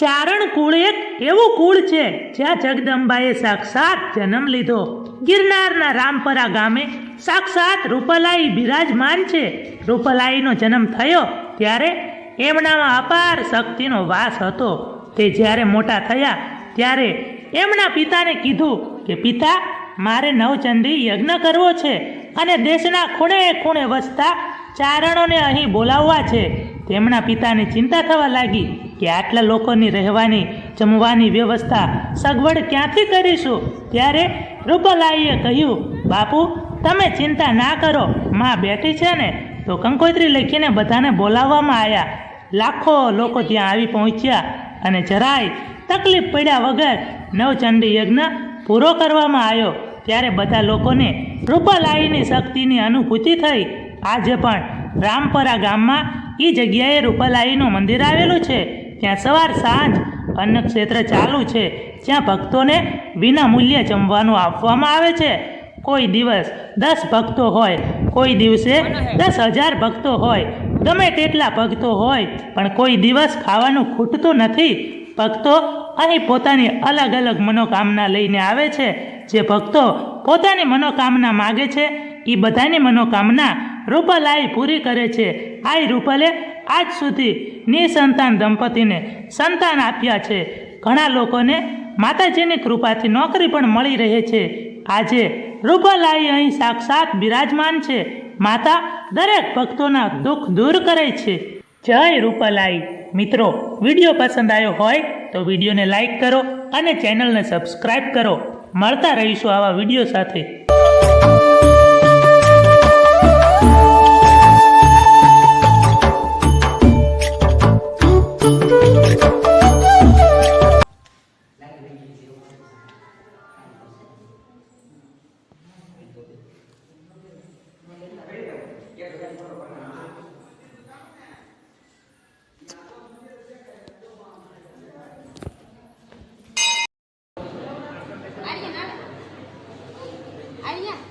ચારણ કુળ એક એવું કુળ છે જ્યાં જગદંબાએ સાક્ષાત જન્મ લીધો. ગિરનારના રામપરા ગામે સાક્ષાત રૂપલાઈ બિરાજમાન છે. રૂપલાઈનો જન્મ થયો ત્યારે એમનામાં અપાર શક્તિનો વાસ હતો. તે જ્યારે મોટા થયા ત્યારે એમના પિતાને કીધું કે, પિતા, મારે નવચંડી યજ્ઞ કરવો છે અને દેશના ખૂણે ખૂણે વસતા ચારણોને અહીં બોલાવવા છે. તેમના પિતાને ચિંતા થવા લાગી. કે આટલા લોકોની રહેવાની, જમવાની વ્યવસ્થા સગવડ ક્યાંથી કરીશું? ત્યારે રૂપલાઈએ કહ્યું, બાપુ, તમે ચિંતા ના કરો. માં બેઠી છે ને, તો કંકોત્રી લખીને બધાને બોલાવવામાં આવ્યા લાખો લોકો ત્યાં આવી પહોંચ્યા અને જરાય તકલીફ પડ્યા વગર નવચંડી યજ્ઞ પૂરો કરવામાં આવ્યો. ત્યારે બધા લોકોને રૂપાલાઈની શક્તિની અનુભૂતિ થઈ. આજે પણ રામપરા ગામમાં એ જગ્યાએ રૂપાલાઈનું મંદિર આવેલું છે. ત્યાં સવાર સાંજ અન્ન ક્ષેત્ર ચાલુ છે, જ્યાં ભક્તોને વિના મૂલ્યે જમવાનું આપવામાં આવે છે. કોઈ દિવસ દસ ભક્તો હોય, કોઈ દિવસે દસ હજાર ભક્તો હોય, ગમે તેટલા ભક્તો હોય, પણ કોઈ દિવસ ખાવાનું ખૂટતું નથી. ભક્તો અહીં પોતાની અલગ અલગ મનોકામના લઈને આવે છે. જે ભક્તો પોતાની મનોકામના માગે છે એ બધાની મનોકામના રૂપલાઈ પૂરી કરે છે. આ રૂપલે આજ સુધી નિસંતાન દંપતીને સંતાન આપ્યા છે. ઘણા લોકોને માતાજીની કૃપાથી નોકરી પણ મળી રહે છે. આજે રૂપલાઈ અહીં સાક્ષાત બિરાજમાન છે. માતા દરેક ભક્તોના દુઃખ દૂર કરે છે. જય રૂપલાઈ. મિત્રો, વીડિયો પસંદ આવ્યો હોય તો વિડીયોને લાઈક કરો અને ચેનલને સબસ્ક્રાઈબ કરો. મળતા રહીશું આવા વીડિયો સાથે. iya.